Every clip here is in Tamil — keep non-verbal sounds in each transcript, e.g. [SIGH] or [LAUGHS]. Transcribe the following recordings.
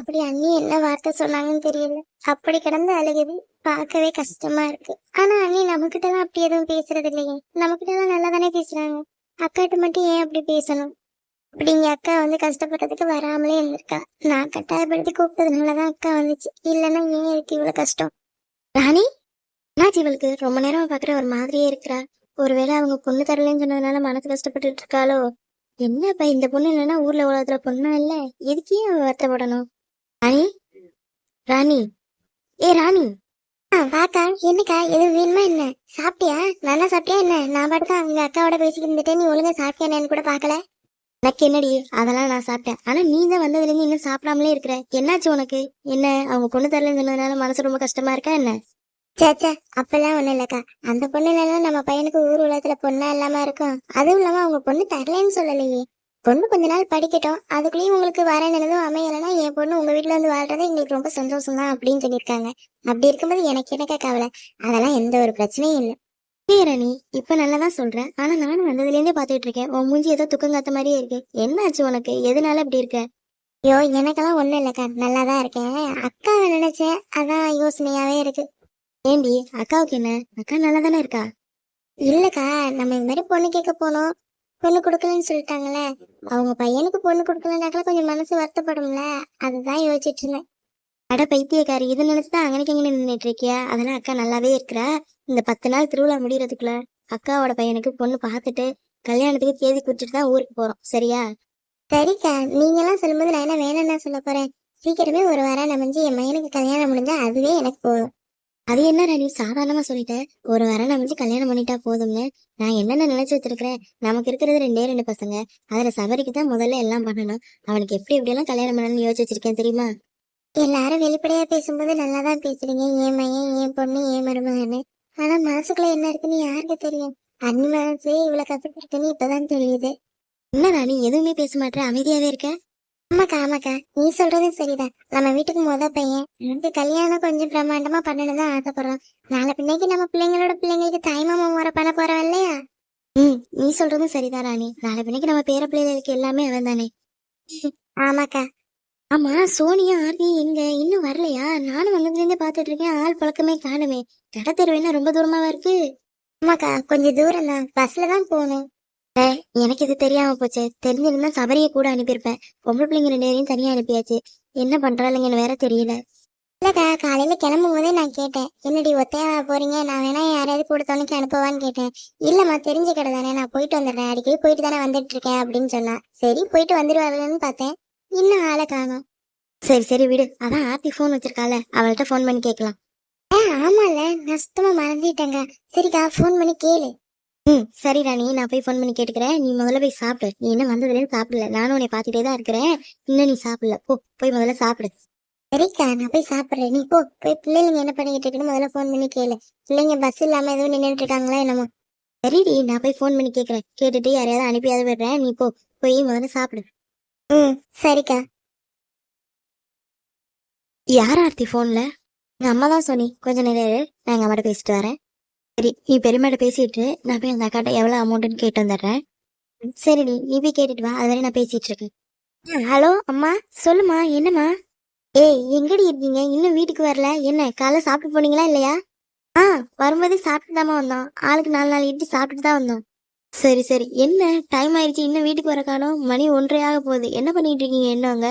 அப்படி அண்ணி என்ன வார்த்தை சொன்னாங்கன்னு தெரியல. அப்படி கிடந்து அழுகுது பார்க்கவே கஷ்டமா இருக்கு. ஆனா அண்ணி நம்மகிட்ட எல்லாம் அப்படி எதுவும் பேசுறது இல்லையே. நம்மகிட்ட எல்லாம் நல்லா தானே பேசுறாங்க. அக்காட்ட மட்டும் ஏன் அப்படி பேசணும்? அப்படிங்க அக்கா வந்து கஷ்டப்படுறதுக்கு வராமலே இருந்திருக்கா. நான் கட்டாயப்படுத்தி கூப்பிட்டதுனாலதான் அக்கா வந்துச்சு. இல்லைன்னா ஏன் இருக்கு இவ்வளவு கஷ்டம்? ராணி? என்னாச்சு இவளுக்கு? ரொம்ப நேரம் பாக்குற ஒரு மாதிரியே இருக்கிறா. ஒருவேளை அவங்க பொண்ணு தரலன்னு சொன்னதுனால மனசு கஷ்டப்பட்டுட்டு இருக்காளோ? என்னப்பா இந்த பொண்ணு இல்லைன்னா ஊர்ல உலகத்துல பொண்ணா இல்ல? எதுக்கே அவ வருத்தப்படணும்? ராணி? ராணி. ஏ ராணி. ஆ வாக்கா என்னக்கா எதுவும் வேணுமா என்ன? சாப்பிட்டியா? நல்லா சாப்பிட்டியா என்ன? நான் பாட்டுக்கா அவங்க அக்காவோட பேசிக்கிட்டு இருந்துட்டேன். நீ ஒழுங்கா சாப்பிட்டியா என்னன்னு கூட பார்க்கல. எனக்கு என்னடி அதெல்லாம் நான் சாப்பிட்டேன். ஆனா நீ தான் வந்ததுல இருந்து இன்னும் சாப்பிடாமலே இருக்கிற. என்னாச்சு உனக்கு? என்ன அவங்க பொண்ணு தரலன்னு சொன்னதுனால மனசு ரொம்ப கஷ்டமா இருக்கா என்ன? சேச்சா அப்பெல்லாம் ஒண்ணும் இல்லக்கா. அந்த பொண்ணு இல்லைன்னா நம்ம பையனுக்கு ஊர் உலகத்துல பொண்ணா இல்லாம இருக்கும். அதுவும் இல்லாம அவங்க பொண்ணு தரலன்னு சொல்லலையே. பொண்ணு கொஞ்ச நாள் படிக்கட்டும். அதுக்குள்ளேயும் உங்களுக்கு வர நிலதும் அமையலைன்னா என் பொண்ணு உங்க வீட்டுல வந்து வாழ்றது எங்களுக்கு ரொம்ப சந்தோஷம் தான் அப்படின்னு சொல்லியிருக்காங்க. அப்படி இருக்கும்போது எனக்கு என்னக்கா கவலை? அதெல்லாம் எந்த ஒரு பிரச்சனையும் இல்லை. நீ இப்ப நல்லதான் சொல்றேன். ஆனா நானும் வந்ததுல இருந்தே பாத்துட்டு இருக்கேன். உன் மூஞ்சி ஏதோ துக்கம் காத்த மாதிரியே இருக்கு. என்னாச்சு உனக்கு? எதனால இப்படி இருக்க? ஐயோ எனக்கெல்லாம் ஒண்ணும் இல்லக்கா. நல்லாதான் இருக்கேன். அக்காவை நினைச்சேன். அதான் யோசனையாவே இருக்கு. ஏண்டி அக்காவுக்கு என்ன? அக்கா நல்லா தானே இருக்கா? இல்லக்கா நம்ம இது மாதிரி பொண்ணு கேட்க போனோம். பொண்ணு கொடுக்கலன்னு சொல்லிட்டாங்கல்ல. அவங்க பையனுக்கு பொண்ணு கொடுக்கலனாக்கா கொஞ்சம் மனசு வருத்தப்படும்ல. அதுதான் யோசிச்சுட்டு இருந்தேன். அட பைத்தியக்காரி இதை நினைச்சுதான் அங்கனைக்கு எங்க நின்றுட்டு இருக்கியா? அதெல்லாம் அக்கா நல்லாவே இருக்கிறா. இந்த பத்து நாள் திருவிழா முடியறதுக்குள்ள அக்காவோட பையனுக்கு பொண்ணு பார்த்துட்டு கல்யாணத்துக்கு தேதி குறிச்சிட்டு தான் ஊருக்கு போறோம். சரியா? சரிக்கா நீங்கெல்லாம் சொல்லும்போது நான் என்ன வேணும்னு சொல்ல போறேன். சீக்கிரமே ஒரு வாரம் அமைஞ்சு என் பையனுக்கு கல்யாணம் முடிஞ்சா அதுவே எனக்கு போதும். அது என்ன ராணி சாதாரணமா சொல்லிட்டேன் ஒரு வாரம் அமைஞ்சு கல்யாணம் பண்ணிட்டா போதும்னு. நான் என்னென்ன நினைச்சு வச்சிருக்கிறேன்? நமக்கு இருக்கிறது ரெண்டே ரெண்டு பசங்க. அதுல சபரிக்கு தான் முதல்ல எல்லாம் பண்ணணும். அவனுக்கு எப்படி எப்படி எல்லாம் கல்யாணம் பண்ணணும்னு யோசிச்சு வச்சிருக்கேன் தெரியுமா? எல்லாரும் வெளிப்படையா பேசும்போது நல்லா தான் பேசுறீங்க. ஏன் மையன் ஏன் பொண்ணு ஏன் மருமகன்னு. ஆனா மனசுக்குள்ள என்ன இருக்குன்னு யாருக்கு தெரியும்? அண்ணி மனசே இவ்வளவு கஷ்டப்பட்டுன்னு இப்பதான் தெரியுது. என்ன ராணி எதுவுமே பேச மாட்டேன் அமைதியாவே இருக்க? ஆமாக்கா ஆமாக்கா. நீ சொல்றதும் சரிதான். நம்ம வீட்டுக்கு முத பையன். எனக்கு கல்யாணம் கொஞ்சம் பிரம்மாண்டமா பண்ணணும் தான் ஆசைப்படுறோம். நாளை பின்னைக்கு நம்ம பிள்ளைங்களோட பிள்ளைங்களுக்கு தாய்மாமா முறை பண்ண போறோம் இல்லையா? ம் நீ சொல்றதும் சரிதான் ராணி. நாளை பின்னைக்கு நம்ம பேர பிள்ளைகளுக்கு எல்லாமே அவன் தானே. ஆமாக்கா. ஆமா சோனியா ஆர்த்தி எங்க? இன்னும் வரலையா? நானும் வந்ததுல இருந்து பாத்துட்டு இருக்கேன் ஆள் பழக்கமே காணுமே. கடை தெருவேன்னா ரொம்ப தூரமாவா இருக்கு? ஆமாக்கா கொஞ்சம் தூரம் தான் பஸ்ல தான் போகணும். எனக்கு இது தெரியாம போச்சு. தெரிஞ்சிருந்தா சபரியை கூட அனுப்பியிருப்பேன். பொம்பளை பிள்ளைங்க ரெண்டு பேரையும் தனியா அனுப்பியாச்சு. என்ன பண்றாளுங்கன்னு வேற தெரியல. இல்லக்கா காலையில கிளம்பும் போதே நான் கேட்டேன். என்னடி ஒத்தையா போறீங்க? நான் வேணா யாரையாவது கூட துணைக்கு அனுப்புவான்னு கேட்டேன். இல்லம்மா தெரிஞ்ச கடை தானே. நான் போயிட்டு வந்துடுறேன். அடிக்கடி போயிட்டு தானே வந்துட்டு இருக்கேன் அப்படின்னு சொன்னா. சரி போயிட்டு வந்துருவாங்கன்னு பார்த்தேன். இன்னும் ஆளை காணோம். சரி சரி விடு. அதான் ஆர்த்தி ஃபோன் வச்சிருக்கால. அவள்கிட்ட ஃபோன் பண்ணி கேட்கலாம். ஆமால நான் சுத்தமா மறந்துட்டேங்க. சரிக்கா ஃபோன் பண்ணி கேளு. ம் சரி ராணி நான் போய் ஃபோன் பண்ணி கேட்டுக்கிறேன். நீ முதல்ல போய் சாப்பிடு. நீ என்ன வந்ததுலேருந்து சாப்பிடல. நானும் உன்னை பார்த்துட்டே தான் இருக்கிறேன். இன்னும் நீ சாப்பிடல. போ போய் முதல்ல சாப்பிடு. சரிக்கா நான் போய் சாப்பிட்றேன். நீ போ போய் பிள்ளைங்க என்ன பண்ணிக்கிட்டு இருக்குன்னு முதல்ல ஃபோன் பண்ணி கேளு. பிள்ளைங்க பஸ் இல்லாமல் எதுவும் நின்றுட்டு இருக்காங்களா என்னமோ. சரிடி நான் போய் ஃபோன் பண்ணி கேட்குறேன் கேட்டுட்டு யாரையாவது அனுப்பியாவது விடுறேன். நீ போ போய் முதல்ல சாப்பிடு. ம் சரிக்கா. யார் ஆர்த்தி ஃபோனில் எங்கள் அம்மா தான் சொன்னி. கொஞ்சம் நேரம் நான் எங்கள் அம்மாட்ட பேசிட்டு வரேன். சரி நீ பெரியம்மாட்ட பேசிட்டு நான் போய் அந்த அக்காட்ட எவ்வளவு அமௌண்ட்னு கேட்டு வந்துடுறேன். சரிடி நீ போய் கேட்டுட்டு வா. அது நான் பேசிட்டு இருக்கேன். ஹலோ அம்மா சொல்லுமா என்னம்மா? ஏய் எங்கடி இருக்கீங்க? இன்னும் வீட்டுக்கு வரல. என்ன காலைல சாப்பிட்டு போனீங்களா இல்லையா? ஆ வரும்போதே சாப்பிட்டு தாம்மா வந்தோம். ஆளுக்கு நாலு நாலு இட்லி சாப்பிட்டுட்டு தான் வந்தோம். சரி சரி. என்ன டைம் ஆயிடுச்சு. இன்னும் வீட்டுக்கு வர காணோம். மணி ஒன்றரை ஆக போகுது. என்ன பண்ணிட்டு இருக்கீங்க? என்ன அங்க?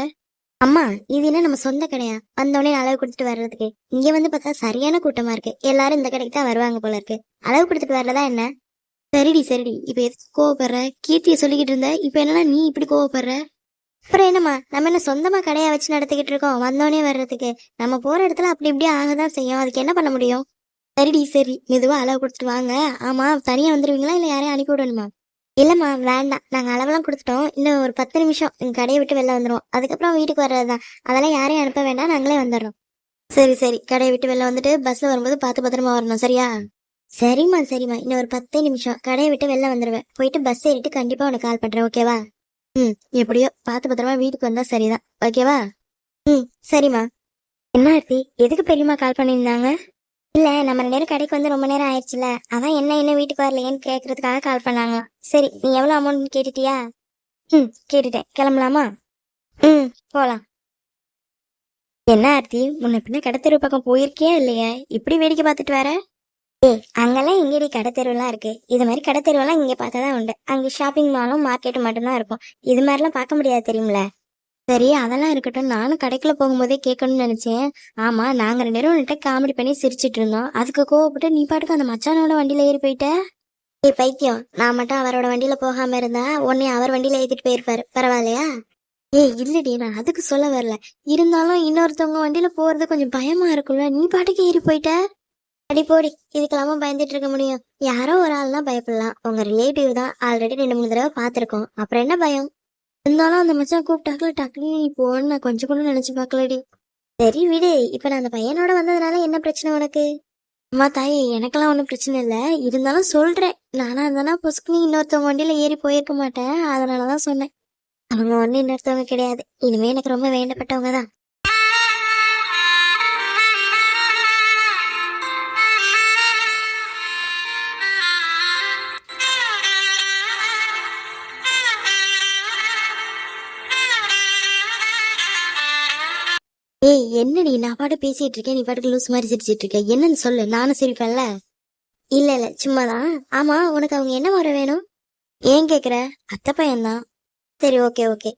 அம்மா இது என்ன நம்ம சொந்த கடையா? வந்தோடனே அளவு கொடுத்துட்டு வர்றதுக்கு. இங்க வந்து பார்த்தா சரியான கூட்டமா இருக்கு. எல்லாரும் இந்த கடைக்கு தான் வருவாங்க போல இருக்கு. அளவு கொடுத்துட்டு வர்றதா என்ன? சரிடி சரிடி. இப்ப எதுக்கு கோவப்படுற? கீர்த்திய சொல்லிக்கிட்டு இருந்த. இப்ப என்னன்னா நீ இப்படி கோவப்படுற? அப்புறம் என்னம்மா நம்ம என்ன சொந்தமா கடையா வச்சு நடத்திக்கிட்டு இருக்கோம்? வந்தோடனே வர்றதுக்கு. நம்ம போற இடத்துல அப்படி இப்படியே ஆகதான் செய்யும். அதுக்கு என்ன பண்ண முடியும்? சரிடி சரி. மெதுவா அளவு கொடுத்துட்டு வாங்க. ஆமா தனியா வந்துருவீங்களா? இல்ல யாரையும் அனுப்பி விடணுமா? இல்லைம்மா வேண்டாம். நாங்கள் அளவெல்லாம் கொடுத்துட்டோம். இன்னும் ஒரு பத்து நிமிஷம். எங்கள் கடையை விட்டு வெளில வந்துடுவோம் அதுக்கப்புறம் வீட்டுக்கு வர்றது தான் அதெல்லாம் யாரையும் அனுப்ப வேண்டாம். நாங்களே வந்துடுறோம். சரி சரி. கடையை விட்டு வெளில வந்துட்டு பஸ்ஸில் வரும்போது பார்த்து பத்திரமா வரணும். சரியா? சரிம்மா சரிம்மா. இன்னும் ஒரு பத்தே நிமிஷம். கடையை விட்டு வெளில வந்துடுவேன் போயிட்டு பஸ் ஏறிட்டு கண்டிப்பாக உனக்கு கால் பண்ணுறேன் ஓகேவா ம். எப்படியோ பார்த்து பத்திரமா வீட்டுக்கு வந்தால் சரிதான். ஓகேவா ம். சரிம்மா. என்ன ஆர்த்தி? எதுக்கு பெரியம்மா கால் பண்ணியிருந்தாங்க? இல்ல நம்ம ரெண்டு நேரம் கடைக்கு வந்து ரொம்ப நேரம் ஆயிடுச்சுல. அதான் என்ன என்ன வீட்டுக்கு வரலையேன்னு கேக்குறதுக்காக கால் பண்ணாங்க. சரி நீ எவ்வளவு அமௌண்ட் கேட்டுட்டியா? ம் கேட்டுட்டேன். கிளம்பலாமா? ம் போலாம். என்ன ஆர்த்தி முன்ன பின்ன கடத்தெரு பக்கம் போயிருக்கியா இல்லையா? இப்படி வேடிக்கை பார்த்துட்டு வர? ஏய் அங்கெல்லாம் எங்கடி கடத்தெருவெல்லாம் இருக்கு? இது மாதிரி கடத்தெருவெல்லாம் இங்க பார்த்தா தான் உண்டு. அங்கே ஷாப்பிங் மாலும் மார்க்கெட்டும் மட்டும்தான் இருக்கும். இது மாதிரிலாம் பார்க்க முடியாது தெரியுமில? சரி அதெல்லாம் இருக்கட்டும். நானும் கடைக்குள்ள போகும்போதே கேட்கணும்னு நினைச்சேன். ஆமா நாங்க ரெண்டு பேரும் உன்கிட்ட காமெடி பண்ணி சிரிச்சிட்டு இருந்தோம். அதுக்கு கோவப்பட்டு நீ பாட்டுக்கு அந்த மச்சானோட வண்டியில ஏறி போயிட்ட? ஏய் பைத்தியம். நான் மட்டும் அவரோட வண்டியில போகாம இருந்தா உன்னை அவர் வண்டியில ஏத்திட்டு போயிருப்பாரு. பரவாயில்லையா? ஏய் இல்லடி. நான் அதுக்கு சொல்ல வரல. இருந்தாலும் இன்னொருத்தவங்க வண்டியில போறது கொஞ்சம் பயமா இருக்கும்ல. நீ பாட்டுக்கு ஏறி போயிட்ட? அடி போடி. இதுக்கெல்லாம பயந்துட்டு இருக்க முடியும். யாரோ ஒரு ஆள் தான் பயப்படலாம். உங்க ரிலேட்டிவ் தான் ஆல்ரெடி ரெண்டு மூணு தடவை பார்த்துருக்கோம். அப்புறம் என்ன பயம்? இருந்தாலும் அந்த மச்சான் கூப்பிட்டாக்கல டக்குனு நீ போன்னு நான் கொஞ்சம் கூட நினைச்சு பார்க்கலடி. சரி விடு இப்ப நான் அந்த பையனோட வந்ததுனால என்ன பிரச்சனை உனக்கு? அம்மா தாயே எனக்கெல்லாம் ஒன்றும் பிரச்சனை இல்லை. இருந்தாலும் சொல்றேன். நானா இருந்தானா பொசுக்குன்னு இன்னொருத்தவங்க வண்டியில ஏறி போயிருக்க மாட்டேன். அதனாலதான் சொன்னேன். அவங்க ஒன்றும் இன்னொருத்தவங்க கிடையாது. இனிமே எனக்கு ரொம்ப வேண்டப்பட்டவங்க தான் ஏய் என்னடி நான் பாட்டு பேசிட்டு இருக்கேன். நீ பாட்டுக்கு லூஸ் மாதிரி சிரிச்சிட்டு இருக்க. என்னன்னு சொல்லு. நானும் சிரிப்பேன்ல. இல்ல இல்ல. சும்மாதான். ஆமா உனக்கு அவங்க என்ன முறை வேணும்? ஏன் கேக்குற? அத்தை பையன்தான். சரி ஓகே ஓகே.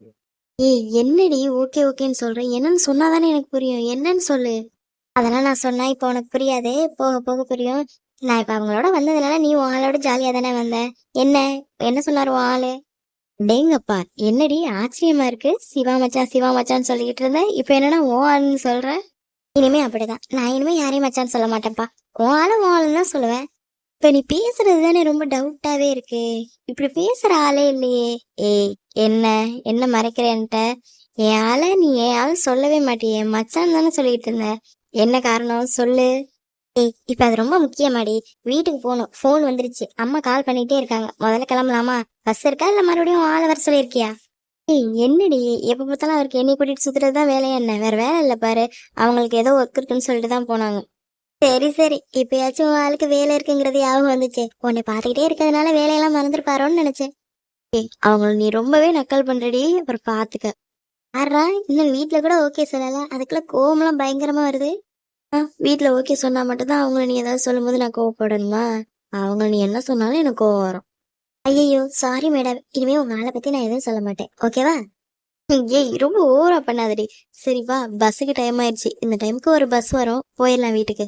ஏய் என்னடி? ஓகே ஓகேன்னு சொல்றேன் என்னன்னு சொன்னாதானே எனக்கு புரியும். என்னன்னு சொல்லு. அதெல்லாம் நான் சொன்னா இப்போ உனக்கு புரியாது. போக போக புரியும். நான் இப்ப அவங்களோட வந்ததுனால நீ உன் ஆளோட ஜாலியா தானே வந்த? என்ன? என்ன சொன்னாரு உன் ஆளு? டேங்கப்பா என்னடி ஆச்சரியமா இருக்கு? சிவா மச்சான் சிவா மச்சான் சொல்லிக்கிட்டு இருந்தேன் இப்போ என்னன்னா ஓ ஆளுன்னு சொல்ற? இனிமே அப்படிதான். நான் இனிமே யாரையும் மச்சான்னு சொல்ல மாட்டேன்ப்பா. ஓ ஆளு ஓ ஆளுன்னு தான் சொல்லுவேன். இப்ப நீ பேசுறது தானே ரொம்ப டவுட்டாவே இருக்கு. இப்படி பேசுற ஆளே இல்லையே. ஏய் என்ன? என்ன மறைக்கிறேன்ட்ட? என் ஆளை நீ என் ஆள் சொல்லவே மாட்டியே. மச்சான் தானே சொல்லிட்டு இருந்த. என்ன காரணம்? சொல்லு. ஏய் இப்ப அது ரொம்ப முக்கியமாடி. வீட்டுக்கு போகணும் ஃபோன் வந்துருச்சு. அம்மா கால் பண்ணிட்டே இருக்காங்க. முதல்ல கிளம்பலாமா? பஸ் இருக்கா? இல்ல மறுபடியும் ஆளை வர சொல்லியிருக்கியா? ஏய் என்னடி? எப்ப பார்த்தாலும் அவருக்கு என்னை கூட்டிட்டு சுத்துறது தான் வேலையா என்ன? வேற வேலை இல்ல பாரு. அவங்களுக்கு ஏதோ ஒர்க் இருக்குன்னு சொல்லிட்டு தான் போனாங்க. சரி சரி. இப்பயாச்சும் உன் ஆளுக்கு வேலை இருக்குங்கிறது யாவும் வந்துச்சு. உன்னை பார்த்துக்கிட்டே இருக்கிறதுனால வேலையெல்லாம் மறந்துருப்பாரோன்னு நினைச்சேன். ஏய் அவங்கள நீ ரொம்பவே நக்கல் பண்றடி. அப்புறம் பாத்துக்க. ஆறா இன்னும் வீட்டுல கூட ஓகே சொல்லல. அதுக்குள்ள கோவம்லாம் பயங்கரமா வருது. வீட்டில் ஓகே சொன்னால் மட்டும்தான் அவங்கள நீ ஏதாவது சொல்லும்போது நான் கோவப்படணுமா? அவங்க நீ என்ன சொன்னாலும் எனக்கு கோவம் வரும். ஐயோ சாரி மேடம் இனிமேல் உங்கள் ஆளை பற்றி நான் எதுவும் சொல்ல மாட்டேன். ஓகேவா ஏய் ரொம்ப ஓவரா பண்ணாதடி. சரி வா பஸ்ஸுக்கு டைம் ஆயிடுச்சு. இந்த டைமுக்கு ஒரு பஸ் வரும். போயிடலாம் வீட்டுக்கு.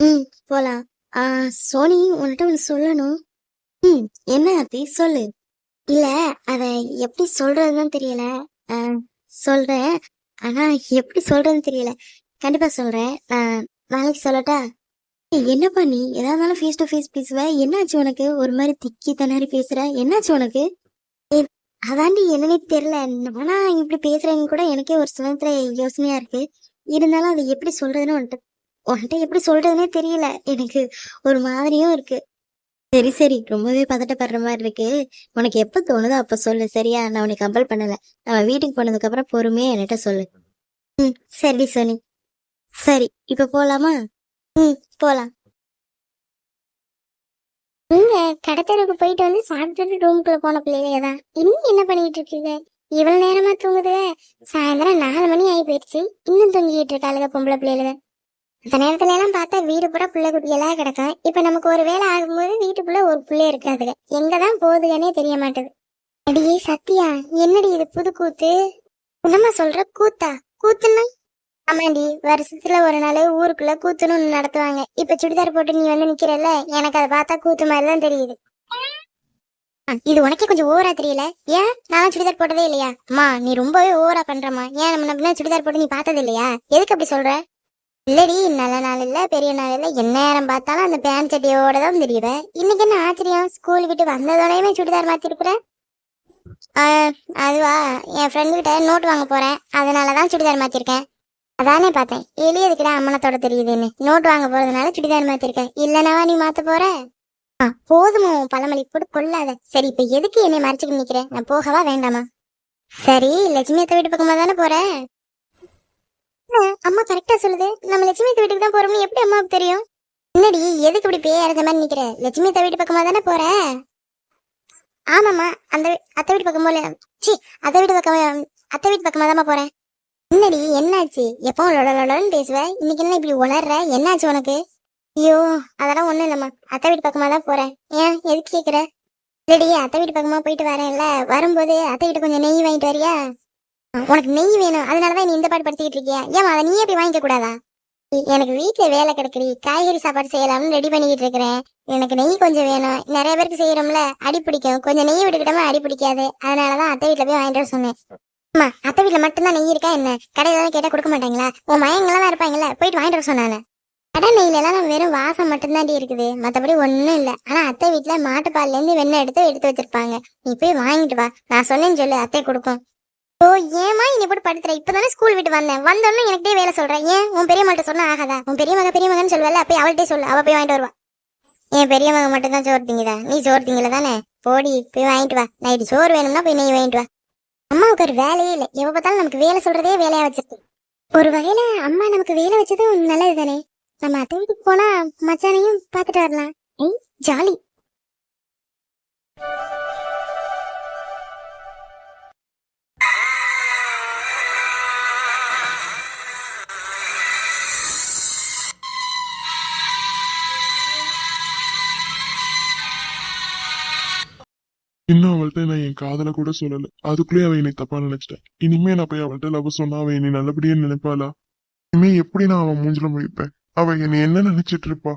ம் போலாம். ஆ சோனி உன்கிட்ட ஒன்று சொல்லணும். ம் என்ன அத்தி சொல்லு. இல்ல அத எப்படி சொல்றதுன்னு தெரியல. ஆ, சொல்றேன். ஆனா எப்படி சொல்றதுன்னு தெரியல. கண்டிப்பா சொல்றேன். நான் நாளைக்கு சொல்லட்டா? என்னப்பா நீ? எதா இருந்தாலும் ஃபேஸ் டு ஃபேஸ் பேசுவ. என்னாச்சு உனக்கு? ஒரு மாதிரி திக்கி தனாரி பேசுற. என்னாச்சு உனக்கு? அதாண்டி என்னன்னே தெரியல. நானா இப்படி பேசுறேன்னு கூட எனக்கே ஒரு சுதந்திர யோசனையா இருக்கு. இருந்தாலும் அதை எப்படி சொல்றதுன்னு உன்கிட்ட உன்கிட்ட எப்படி சொல்றதுனே தெரியல. எனக்கு ஒரு மாதிரியும் இருக்கு. சரி சரி. ரொம்பவே பதட்டப்படுற மாதிரி இருக்கு. உனக்கு எப்ப தோணுதோ அப்ப சொல்லு சரியா? நான் உன்னை கம்பல் பண்ணல. நம்ம வீட்டுக்கு போனதுக்கு அப்புறம் பொறுமையா என்கிட்ட சொல்லு. ம் சரி சோனி சரி இப்ப போலாமா? ம் போலாம். நீங்க கடத்தருக்கு போயிட்டு வந்து சாப்பிட்டுட்டு ரூமுக்குள்ள போன பிள்ளைங்க தான். இன்னும் என்ன பண்ணிட்டு இருக்கீங்க? இவ்வளவு நேரமா தூங்குதுக சாயந்தரம் நாலு மணி ஆகி போயிடுச்சு. இன்னும் தூங்கிட்டு இருக்காளுங்க பொம்பளை பிள்ளைகளுங்க அந்த நேரத்துல எல்லாம் பார்த்தா வீடு பூரா பிள்ளை குட்டியெல்லாம் கிடக்கும். இப்ப நமக்கு ஒரு வேலை ஆகும்போது வீட்டுக்குள்ள ஒரு பிள்ளை இருக்காதுங்க. எங்கதான் போகுதுன்னே தெரிய மாட்டேது. அடியே சத்யா என்னடி இது புது கூத்து? என்னம்மா சொல்ற கூத்தா? கூத்துன்னா ஆமாண்டி வருஷத்துல ஒரு நாள் ஊருக்குள்ள கூத்துன்னு ஒன்று நடத்துவாங்க. இப்ப சுடிதார் போட்டு நீ வந்து நிக்கிறல்ல எனக்கு அதை பார்த்தா கூத்து மாதிரி தான் தெரியுது இது உனக்கே கொஞ்சம் ஓவரா தெரியல? ஏன்? நான் சுடிதார் போட்டதே இல்லையா? அம்மா நீ ரொம்பவே ஓவரா பண்றமா ஏன் நம்ம முன்ன சுடிதார் போட்டு நீ பார்த்தது இல்லையா? எதுக்கு அப்படி சொல்ற? இல்லடி நல்ல நாள் இல்ல பெரிய நாள் இல்ல. என்ன நேரம் பார்த்தாலும் அந்த பேண்ட் சட்டியோட தான் தெரியுற இன்னைக்கு என்ன ஆச்சரியம்? ஸ்கூல் விட்டு வந்ததோடயுமே சுடிதார் மாத்திருக்கிற? அதுவா? என் ஃப்ரெண்டு கிட்ட நோட் வாங்க போறேன். அதனாலதான் சுடிதார் மாத்திருக்கேன். அதானே பார்த்தேன். எளியதுக்கிட்ட அம்மனத்தோட தெரியுதுன்னு. நோட் வாங்க போறதுனால சுடிதார் மாத்திருக்க இல்லைனாவா நீ மாத்த போற? ஆ, போதுமா உன் பழமொழி. போட்டு கொள்ளாத. சரி இப்ப எதுக்கு என்னை மறைச்சுக்கிட்டு நிக்கிற நான் போகவா வேண்டாமா? சரி லட்சுமியத்த வீட்டு பக்கமா தானே போற? அம்மா கரெக்டா சொல்லுது. நம்ம லட்சுமி வீட்டுக்கு தான் போறோம்னு எப்படி அம்மாவுக்கு தெரியும்? என்னடி எதுக்கு இப்படி பேய் அரைஞ்ச மாதிரி நிக்கிற? லட்சுமி அத்தை வீட்டு பக்கமா தானே போற? ஆமாம்மா அந்த அத்தை வீட்டு பக்கம் போல. சி அத்தை வீட்டு பக்கம் அத்தை வீட்டு பக்கமா தான் போறேன். என்னடி என்னாச்சு? எப்போ லொடலொடன்னு பேசுவ? இன்னைக்கு என்ன இப்படி உளர்ற? என்னாச்சு உனக்கு? ஐயோ அதெல்லாம் ஒண்ணும் இல்லம்மா. அத்தை வீட்டு பக்கமா தான் போறேன். ஏன்? எதுக்கு கேக்குற? இல்லடி அத்தை வீட்டு பக்கமா போயிட்டு வரேன்ல வரும்போது அத்தை வீட்டு கொஞ்சம் நெய் வாங்கிட்டு வரியா? உனக்கு நெய் வேணும். அதனாலதான் நீ இந்த பாட்டு படுத்திக்கிட்டு இருக்கியா? ஏமா அதை நீயே போய் வாங்கிக்க கூடாதா? எனக்கு வீட்டுல வேலை கிடக்குடி. காய்கறி சாப்பாடு செய்யலாம்னு ரெடி பண்ணிக்கிட்டு இருக்கிறேன். எனக்கு நெய் கொஞ்சம் வேணும். நிறைய பேருக்கு செய்யறோம்ல அடி பிடிக்கும். கொஞ்சம் நெய் விட்டுக்கிட்டோமா அடி பிடிக்காது. அதனாலதான் அத்தை வீட்டுல போய் வாங்கிட்டு வர சொன்னேன். அம்மா அத்தை வீட்டுல மட்டும்தான் நெய் இருக்கா என்ன? கடையில கேட்டா கொடுக்க மாட்டாங்களா? உன் மயங்கெல்லாம் இருப்பாங்கல்ல போயிட்டு வாங்கிட்டு வர சொன்னானே கடை நெய்ல எல்லாம் வெறும் வாசம் மட்டும்தான் இருக்குது. மத்தபடி ஒண்ணும் இல்ல. ஆனா அத்தை வீட்டுல மாட்டுப்பால்ல இருந்து வெண்ணெய் எடுத்து எடுத்து வச்சிருப்பாங்க. நீ போய் வாங்கிட்டு வா. நான் சொன்னேன்னு சொல்லு அத்தை கொடுக்கும். ஓ ஏமா நீ போட்டு படுத்துற? இப்பதானே ஸ்கூல் விட்டு வந்தேன். வந்தோடனே எனக்கிட்டே வேலை சொல்றேன் ஏன்? உன் பெரிய மகிட்ட சொன்னா ஆகாதா? உன் பெரிய மக பெரிய மகன் சொல்லுவல அப்ப அவள்கிட்டே சொல்லு. அவ போய் வாங்கிட்டு வருவா. என் பெரிய மகன் மட்டும் தான் சோறு திங்குதா? நீ சோறு திங்கல தானே போடி போய் வாங்கிட்டு வா. நைட்டு சோறு வேணும்னா போய் நெய் வாங்கிட்டு வா. அம்மாவுக்கு ஒரு வேலையே இல்லை. எவ்வளோ பார்த்தாலும் நமக்கு வேலை சொல்றதே வேலையா வச்சிருக்கு ஒரு வகையில அம்மா நமக்கு வேலை வச்சதும் நல்லது தானே நம்ம அத்தை வீட்டுக்கு போனா மச்சானையும் பார்த்துட்டு வரலாம். ஐய் ஜாலி. என் காதல கூட சொல்லல. அதுக்குள்ளேயே அவ என்னை தப்பா நினைச்சிட்டேன். இனிமே நான் போய் அவள்கிட்ட லவ் சொன்னா அவ என்னை நல்லபடியா நினைப்பாளா? இனிமே எப்படி நான் அவன் மூஞ்சில முடிப்பேன் அவ என்னை என்ன நினைச்சிட்டு இருப்பா?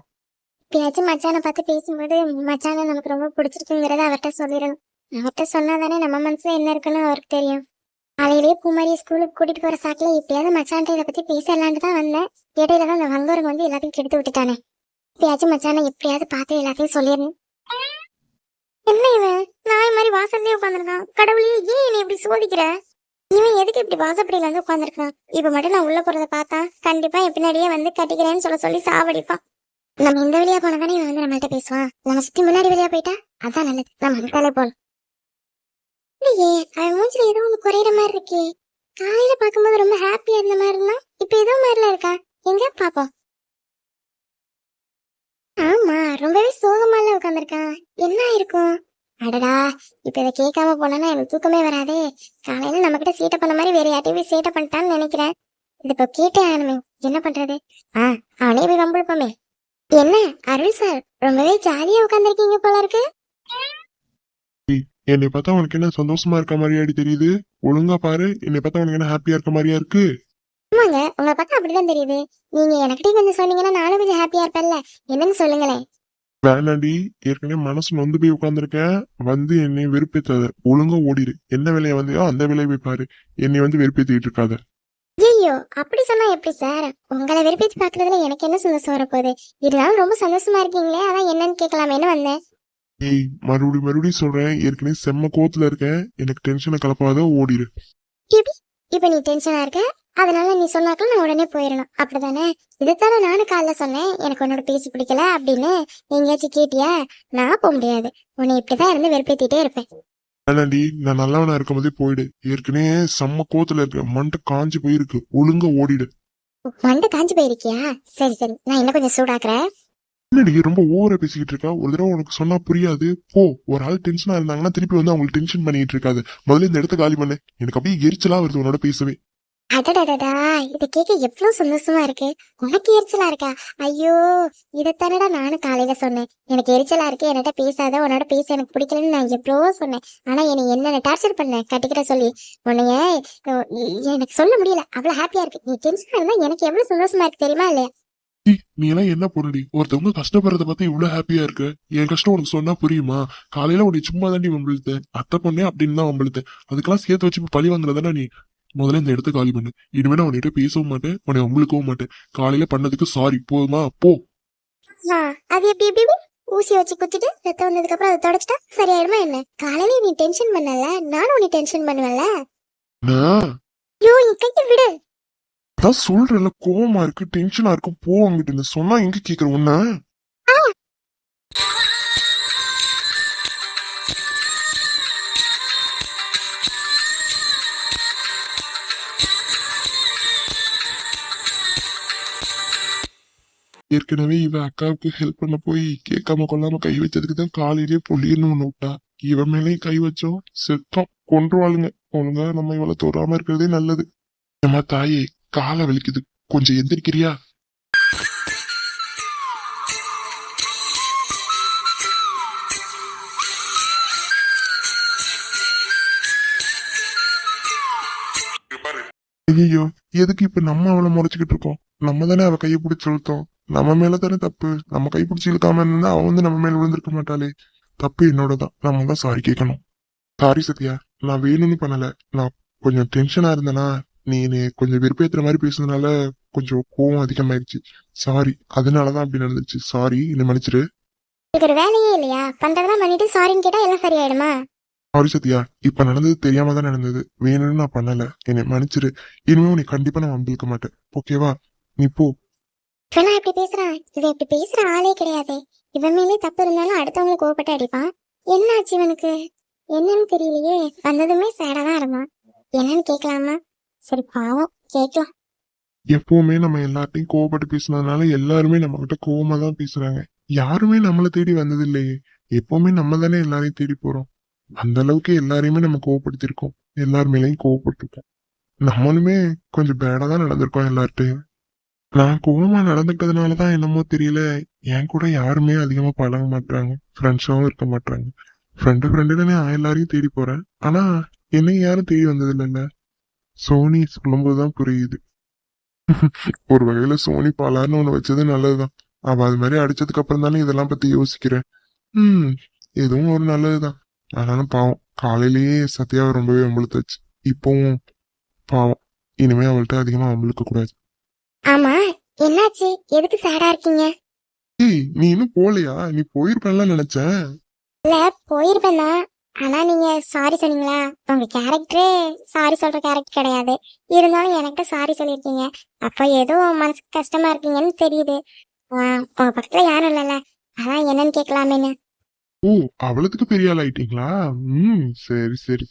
எப்பயாச்சும் மச்சானை பார்த்து பேசும்போது மச்சானை நமக்கு ரொம்ப பிடிச்சிருக்குங்கிறத அவர்கிட்ட சொல்லிடணும் அவர்கிட்ட சொன்னாதானே நம்ம மனசுல என்ன இருக்குன்னு அவருக்கு தெரியும். காலையிலேயே பூமாரி ஸ்கூலுக்கு கூட்டிட்டு போற சாக்குல எப்பயாவது மச்சான்ட்ட இதை பத்தி பேசலான்ட்டு தான் வந்தேன். இடையில தான் அந்த வங்கோருங்க வந்து எல்லாத்தையும் கெடுத்து விட்டுட்டானே. எப்பயாச்சும் மச்சானை எப்படியாவது பார்த்து எல்லாத்தையும் சொல்லிடணும். என்ன இவன்? நாய் மாதிரி வாசல்லே உட்காந்துருக்கான் கடவுளையே ஏன் என்னை இப்படி சோதிக்கிற? இவன் எதுக்கு இப்படி வாசப்படியில வந்து உட்காந்துருக்கான் இப்ப மட்டும் நான் உள்ள போறத பார்த்தா கண்டிப்பா என் பின்னாடியே வந்து கட்டிக்கிறேன்னு சொல்ல சொல்லி சாவடிப்பான். நம்ம இந்த வழியா போனா தானே இவன் வந்து நம்மள்ட்ட பேசுவான்? நம்ம சுத்தி முன்னாடி வழியா போயிட்டா அதான் நல்லது. நம்ம அதுக்காலே போலாம் இல்லையே அவன் மூஞ்சில ஏதோ ஒண்ணு குறையிற மாதிரி இருக்கே. காலையில பார்க்கும்போது ரொம்ப ஹாப்பியா இருந்த மாதிரி இருந்தா இப்ப ஏதோ மாதிரிலாம் இருக்கா? எங்க பாப்போம்? ஆமா ரொம்பவே சோகமால உட்காந்துருக்கான் என்ன இருக்கும் அடடா இப்ப இதை கேட்காம போனா எனக்கு தூக்கமே வராதே. காலையில நம்ம கிட்ட சீட்டை பண்ண மாதிரி வேற யார்ட்டையும் போய் சீட்டை பண்ணிட்டான்னு நினைக்கிறேன். இது இப்ப கேட்டே ஆகணுமே என்ன பண்றது? ஆ அவனே போய் வம்பிழுப்போமே என்ன அருள் சார் ரொம்பவே ஜாலியா உட்காந்துருக்கீங்க போல இருக்கு. என்னை பார்த்தா உனக்கு என்ன சந்தோஷமா இருக்க மாதிரியாடி தெரியுது? ஒழுங்கா பாரு என்னை பார்த்தா உனக்கு என்ன ஹாப்பியா இருக்க மாதிரியா இருக்கு? ஆமாங்க உங்களை பார்த்தா அப்படிதான் தெரியுது. நீங்க எனக்கிட்டே கொஞ்சம் சொன்னீங்கன்னா நானும் கொஞ்சம் ஹாப்பியா இருப்பேன்ல. என்னன்னு சொல்லுங்களேன். வேணாடி ஏற்கனவே மனசு நொந்து போய் உட்காந்துருக்கேன் வந்து என்னை வெறுப்பேத்தாத. ஒழுங்கா ஓடிடு என்ன வேலையை வந்தியோ அந்த வேலையை போய் பாரு. என்னை வந்து வெறுப்பேத்திட்டு இருக்காத. ஐயோ அப்படி சொன்னா எப்படி சார்? உங்களை விருப்பி பாக்குறதுல எனக்கு என்ன சந்தோஷம் வரப்போகுது? இருந்தாலும் ரொம்ப சந்தோஷமா இருக்கீங்களே அதான் என்னன்னு கேட்கலாமேன்னு வந்தேன் ஏய் மறுபடியும் மறுபடியும் சொல்றேன். ஏற்கனவே செம்ம கோவத்துல இருக்கேன். எனக்கு டென்ஷனை கலப்பாத ஓடிடு இப்ப நீ டென்ஷனா இருக்க? அதனால நீ சொன்னாக்கள் நான் உடனே போயிடணும் அப்படிதானே? இதுதானே நானும் காலைல சொன்னேன். எனக்கு உன்னோட பேசி பிடிக்கல அப்படின்னு. எங்கேயாச்சும் கேட்டியா? நான் போக முடியாது. உன்னை இப்படிதான் இருந்து வெறுப்பேத்திட்டே இருப்பேன். வேணாண்டி நான் நல்லவனா இருக்கும் போதே போயிடு. ஏற்கனவே செம்ம கோவத்துல இருக்கேன் மண்டை காஞ்சு போயிருக்கு. ஒழுங்கா ஓடிடு. மண்டை காஞ்சு போயிருக்கியா? சரி சரி. நான் இன்னும் கொஞ்சம் சூடாக்குறேன். என்னடி ரொம்ப ஓவரா பேசிக்கிட்டு இருக்கா. ஒரு தடவை உனக்கு சொன்னா புரியாது. போ. ஒரு ஆள் டென்ஷனா இருந்தாங்கன்னா திருப்பி வந்து அவங்களுக்கு டென்ஷன் பண்ணிட்டு இருக்காது. முதல்ல இந்த இடத்த காலி பண்ணு. எனக்கு அப்படியே எரிச்சலா வருது உன்னோட பேசவே. அடடடடா இது கேட்க எவ்வளவு சந்தோஷமா இருக்கு. உனக்கு எரிச்சலா இருக்கா? ஐயோ இதைத்தானடா நானும் காலையில சொன்னேன். எனக்கு எரிச்சலா இருக்கு என்னட்ட பேசாத உன்னோட பேச எனக்கு பிடிக்கலன்னு நான் எவ்வளவோ சொன்னேன். ஆனா என்னை என்னென்ன டார்ச்சர் பண்ண கட்டிக்கிற சொல்லி. உன்னைய எனக்கு சொல்ல முடியல. அவ்வளவு ஹாப்பியா இருக்கு. நீ டென்ஷனா இருந்தா எனக்கு எவ்வளவு சந்தோஷமா இருக்கு தெரியுமா இல்லையா? நீ எல்லாம் என்ன பொண்ணுடி? ஒருத்தவங்க கஷ்டப்படுறத பார்த்து இவ்வளவு ஹாப்பியா இருக்கு. என் கஷ்டம் உனக்கு சொன்னா புரியுமா? காலையில உன்னை சும்மா தாண்டி வம்பிழுத்தேன். அத்தை பொண்ணே அப்படின்னு தான் வம்பிழுத்தேன். அதுக்கெல்லாம் சேர்த்து வச்சு பழி வாங்குறதானே நீ? முதல்ல இந்த இடத்த காலி பண்ணு. இனிமே நான் உன்கிட்ட பேசவும் மாட்டேன் உன்னை வம்பிழுக்கவும் மாட்டேன். காலையில பண்ணதுக்கு சாரி போதுமா? போ. அது எப்படி எப்படி? ஊசி வச்சு குத்திட்டு ரத்தம் வந்ததுக்கு அப்புறம் அதை தொடச்சிட்டா சரியாயிடுமா என்ன? காலையில நீ டென்ஷன் பண்ணல நானும் உன்னை டென்ஷன் பண்ணுவேன்ல? நான் ஐயோ நீ கையை விடு. அதான் சொல்றேன்ல கோவமா இருக்கு டென்ஷனா இருக்கு. போ அங்கிட்டு சொன்னா எங்க கேக்குற உன்ன? ஏற்கனவே இவ அக்காவுக்கு ஹெல்ப் பண்ண போய் கேட்காம கொள்ளாம கை வச்சதுக்கு தான் காலையிலேயே புள்ளின்னு ஒண்ணு விட்டா. இவன் மேலேயும் கை வச்சோம். செத்தோம். கொன்றுவாளுங்க. ஒழுங்கா நம்ம இவளை தொடாம இருக்கிறதே நல்லது. நம்ம தாயே காலை வலிக்குது. கொஞ்சம் எந்திரிக்கிறியா? ஐயோ எதுக்கு இப்ப நம்ம அவளை முறைச்சுக்கிட்டு இருக்கோம்? நம்ம தானே அவ கையை பிடிச்சி இழுத்தோம். நம்ம மேல தானே தப்பு. நம்ம கை பிடிச்சி இழுக்காம இருந்தா அவ வந்து நம்ம மேல விழுந்திருக்க மாட்டாளே. தப்பு என்னோட தான் நம்ம தான் சாரி கேட்கணும். சாரி சத்யா. நான் வேணும்னு பண்ணல. நான் கொஞ்சம் டென்ஷனா இருந்தேனா நீ கொஞ்சம் வெறுப்பேத்துற மாதிரி பேசுனதுனால கொஞ்சம் கோவம் அதிகமாயிருச்சு. சாரி அதனாலதான் அப்படி நடந்துச்சு. சாரி என்னை மன்னிச்சிரு. இதுக்கு ஒரு வேலையே இல்லையா? பண்றதெல்லாம் பண்ணிட்டு சாரின்னு கேட்டா எல்லாம் சரியாயிடுமா சாரி சத்யா இப்ப நடந்தது தெரியாம தான் நடந்தது. வேணும்னு நான் பண்ணல. என்னை மன்னிச்சிரு. இனிமே உன்னை கண்டிப்பா நான் வம்பிழுக்க மாட்டேன். ஓகேவா நீ போ. இவனா இப்படி பேசுறான். இவன் இப்படி பேசுற ஆளே கிடையாது. இவன் மேலே தப்பு இருந்தாலும் அடுத்தவங்க கோவப்பட்டு அடிப்பான். என்ன ஆச்சு இவனுக்கு? என்னன்னு தெரியலையே. வந்ததுமே சேடா தான் இருந்தான். என்னன்னு கேட்கலாமா? சரி பாவம். கேட்கலாம். எப்பவுமே நம்ம எல்லார்ட்டையும் கோவப்பட்டு பேசுனதுனால எல்லாருமே நம்ம கிட்ட கோவமா தான் பேசுறாங்க. யாருமே நம்மளை தேடி வந்தது இல்லையே எப்பவுமே நம்ம தானே எல்லாரையும் தேடி போறோம். அந்த அளவுக்கு எல்லாரையுமே நம்ம கோவப்படுத்திருக்கோம் எல்லார் மேலேயும் கோவப்பட்டிருக்கோம். நம்மளுமே கொஞ்சம் பேடாக தான் நடந்திருக்கோம் எல்லார்ட்டையும் நான் கோவமா நடந்துக்கிட்டதுனாலதான் என்னமோ தெரியல. என் கூட யாருமே அதிகமா பழக மாட்டாங்க ஃப்ரெண்ட்ஸாவும் இருக்க மாட்டாங்க ஃப்ரெண்டு ஃப்ரெண்டுன்னு நான் எல்லாரையும் தேடி போறேன். ஆனா என்னை யாரும் தேடி வந்தது இல்லைல்ல சோனி சொல்லும்போதுதான் புரியுது. [LAUGHS] ஒரு வகையில சோனி பாலார்னு ஒண்ணு வச்சது நல்லதுதான். அவ அது மாதிரி அடிச்சதுக்கு அப்புறம் தானே இதெல்லாம் பத்தி யோசிக்கிறேன். ம் இதுவும் ஒரு நல்லதுதான். ஆனாலும் பாவம் காலையிலேயே சத்யாவை ரொம்பவே அம்பளுத்தாச்சு இப்பவும் பாவம் இனிமே அவள்கிட்ட அதிகமா அம்பளுக்க கூடாது. ஆமா என்னாச்சு? எதுக்கு சேடா இருக்கீங்க? ஏய் நீ இன்னும் போலையா நீ போயிருப்பேன்ல நினைச்சேன் இல்ல போயிருப்பேன் ஆனா நீங்க சாரி சொன்னீங்களா? உங்க கேரக்டரே சாரி சொல்ற கேரக்டர் கிடையாது. இருந்தாலும் எனக்கிட்ட சாரி சொல்லியிருக்கீங்க. அப்ப ஏதோ மனசுக்கு கஷ்டமா இருக்கீங்கன்னு தெரியுது. உங்க பக்கத்துல யாரும் இல்லைல்ல. அதான் என்னன்னு கேட்கலாமேன்னு. ஓ அவளுக்கு பெரிய ஆள் ஆயிட்டீங்களா? ம் சரி சரி.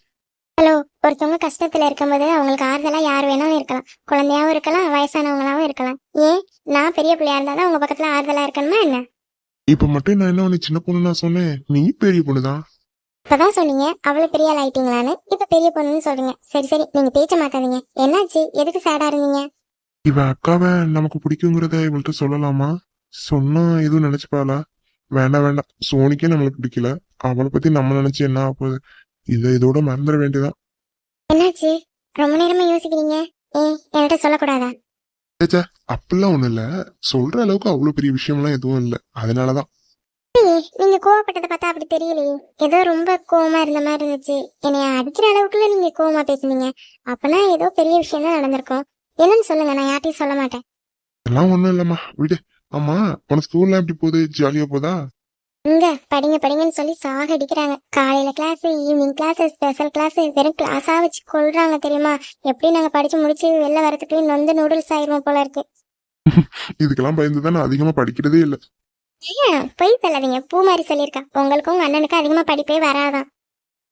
ஹலோ ஒருத்தவங்க கஷ்டத்துல இருக்கும்போது அவங்களுக்கு ஆறுதலா யார் வேணாலும் இருக்கலாம். குழந்தையாவும் இருக்கலாம் வயசானவங்களாவும் இருக்கலாம். ஏன்? நான் பெரிய பிள்ளையா இருந்தாலும் உங்க பக்கத்துல ஆறுதலா இருக்கணுமா என்ன? இப்ப மட்டும் நான் என்ன உன்னை சின்ன பொண்ணு நான் சொன்னேன்? நீ பெரிய பொண்ணுதான் இப்பதான் சொன்னீங்க. அவ்வளவு பெரிய ஆள் ஆயிட்டீங்களான்னு. இப்ப பெரிய பொண்ணுன்னு சொல்றீங்க. சரி சரி நீங்க பேச்ச மாத்தாதீங்க. என்னாச்சு? எதுக்கு சேடா இருந்தீங்க? இவ அக்காவை நமக்கு பிடிக்குங்கிறத இவள்கிட்ட சொல்லலாமா? சொன்னா எதுவும் நினைச்சுப்பாளா? வேண்டாம் வேண்டாம். சோனிக்கே நம்மளுக்கு பிடிக்கல. அவளை பத்தி நம்ம நினைச்சு என்ன ஆக போகுது? இதை இதோட மறந்துட வேண்டியதான் என்னாச்சு? ரொம்ப நேரமா யோசிக்கிறீங்க? ஏன் என்கிட்ட சொல்லக்கூடாதா? ச்சே, அப்படிலாம் ஒண்ணும் இல்ல. சொல்ற அளவுக்கு அவ்வளவு பெரிய விஷயம்லாம் எதுவும் இல்ல. அதனாலதான். நீங்க கோவப்பட்டதை பார்த்தா அப்படி தெரியலையே. ஏதோ ரொம்ப கோவமா இருந்த மாதிரி இருந்துச்சு. என்னைய அடிக்கிற அளவுக்குள்ள நீங்க கோவமா பேசுனீங்க. அப்பனா ஏதோ பெரிய விஷயம் தான் நடந்திருக்கும். என்னன்னு சொல்லுங்க நான் யார்ட்டையும் சொல்ல மாட்டேன். எல்லாம் ஒண்ணும் இல்லம்மா. விடு. ஆமா உனக்கு ஸ்கூல்லாம் எப்படி போகுது? ஜாலியா போதா? இங்க படிங்க படிங்கன்னு சொல்லி சாக அடிக்கிறாங்க. காலையில class evening class special class வெறும் கிளாஸா வச்சு கொள்றாங்க தெரியுமா? எப்படி நாங்க படிச்சு முடிச்சு வெளில வரதுக்கு நொந்து நூடுல்ஸ் ஆயிருவோம் போல இருக்கு. [LAUGHS] இதுக்கெல்லாம் பயந்துதான் நான் அதிகமா படிக்கிறதே இல்ல. ஏன்? பொய் சொல்லாதீங்க. பூ மாதிரி சொல்லியிருக்கா. உங்களுக்கும் உங்க அண்ணனுக்கும் அதிகமா படிப்பே வராதான்.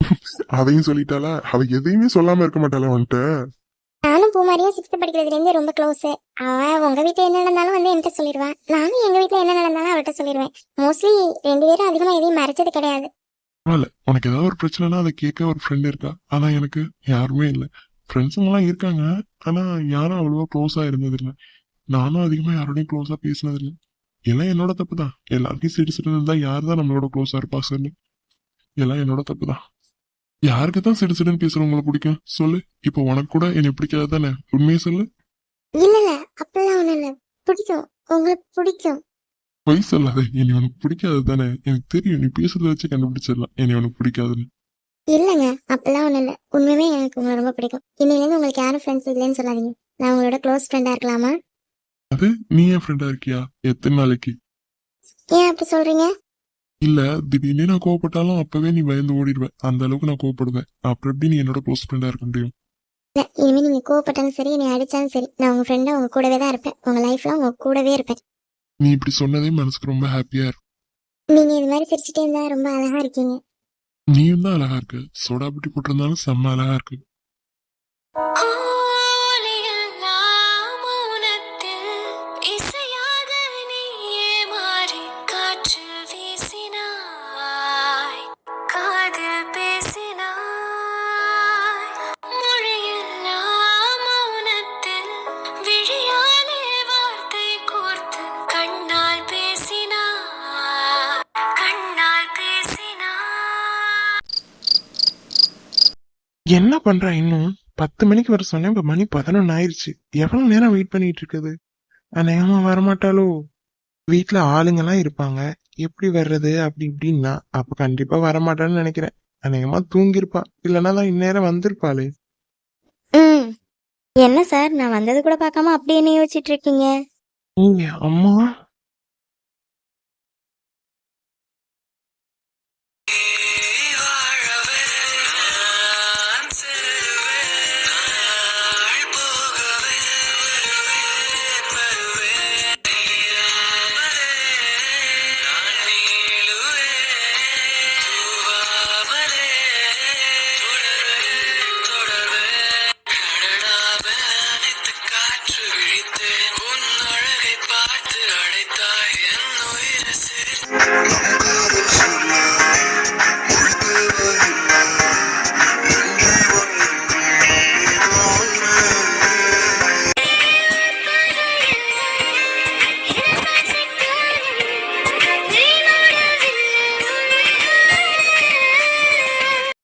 [LAUGHS] அதையும் சொல்லிட்டாளா? அவ எதையுமே சொல்லாம இருக்க மாட்டாளா வந்துட்டு நானும் பூமாரியும் சிக்ஸ்த் படிக்கிறதுலேருந்து ரொம்ப க்ளோஸ் அவள் உங்கள் வீட்டில் என்ன நடந்தாலும் வந்து என்கிட்ட சொல்லிடுவான் நானும் எங்கள் வீட்டில் என்ன நடந்தாலும் அவள்கிட்ட சொல்லிடுவேன். மோஸ்ட்லி ரெண்டு பேரும் அதிகமாக எதையும் மறைச்சது கிடையாது. பரவாயில்ல. உனக்கு ஏதாவது ஒரு பிரச்சனைனா அதை கேட்க ஒரு ஃப்ரெண்ட் இருக்கா? ஆனால் எனக்கு யாருமே இல்லை. ஃப்ரெண்ட்ஸுங்கெல்லாம் இருக்காங்க. ஆனால் யாரும் அவ்வளோவா க்ளோஸாக இருந்ததில்லை. நானும் அதிகமாக யாரோடையும் க்ளோஸாக பேசினதில்லை. எல்லாம் என்னோட தப்பு தான். எல்லாருக்கும் சிடு சிடு இருந்தால் யார் தான் நம்மளோட க்ளோஸாக இருப்பா சொல்லு? எல்லாம் என்னோட தப்பு தான். யாருக்கு தான் சிடு சிடுன்னு பேசுறவங்கள பிடிக்கும்? சொல்லு. இப்போ உனக்கு கூட என்னை பிடிக்காது தானே? உண்மையை சொல்லு. இல்ல இல்ல. அப்பெல்லாம் இல்ல. பிடிக்கும். உங்களுக்கு பிடிக்கும். பொய் சொல்லாத. என்னை உனக்கு பிடிக்காது தானே? எனக்கு தெரியும். நீ பேசுறத வச்சு கண்டுபிடிச்சிடலாம். என்னை உனக்கு பிடிக்காதுன்னு. இல்லங்க. அப்பெல்லாம் ஒண்ணும் இல்ல. உண்மையுமே எனக்கு உங்களை ரொம்ப பிடிக்கும். இன்னையில இருந்து உங்களுக்கு யாரும் ஃப்ரெண்ட்ஸ் இல்லைன்னு சொல்லாதீங்க. நான் உங்களோட க்ளோஸ் ஃப்ரெண்டா இருக்கலாமா? அது நீ என் ஃப்ரெண்டா இருக்கியா? எத்தனை நாளைக்கு? ஏன் அப்படி சொல்றீங்க? இல்ல திடீர்னு நான் கோவப்பட்டாலும் அப்பவே நீ பயந்து ஓடிடுவ. அந்த அளவுக்கு நான் கோவப்படுவேன். அப்புறம் எப்படி நீ என்னோட க்ளோஸ் ஃப்ரெண்டா இருக்க முடியும்? இல்ல இனிமே நீங்க கோவப்பட்டாலும் சரி நீ அடிச்சாலும் சரி நான் உங்க ஃப்ரெண்டா உங்க கூடவே தான் இருப்பேன். உங்க லைஃப்ல உங்க கூடவே இருப்பேன். நீ இப்படி சொன்னதே மனசுக்கு ரொம்ப ஹாப்பியா இருக்கு. நீங்க இது மாதிரி சிரிச்சுட்டே இருந்தா ரொம்ப அழகா இருக்கீங்க. நீயும் தான் அழகா இருக்க. சோடா புட்டி போட்டிருந்தாலும் செம்ம அழகா இருக்கு. என்ன பண்றா இன்னும்? பத்து மணிக்கு வர சொன்னேன். இப்ப மணி பதினொன்னு ஆயிருச்சு. எவ்வளவு நேரம் வெயிட் பண்ணிட்டு இருக்குது? அநேகமா வரமாட்டாளோ? வீட்டுல ஆளுங்கெல்லாம் இருப்பாங்க. எப்படி வர்றது? அப்படி இப்படின்னா அப்ப கண்டிப்பா வரமாட்டான்னு நினைக்கிறேன். அநேகமா தூங்கிருப்பா இல்லைன்னா தான் இந்நேரம் வந்திருப்பாளே. ம். என்ன சார்? நான் வந்தது கூட பார்க்காம அப்படி என்ன யோசிச்சுட்டு இருக்கீங்க. நீங்க அம்மா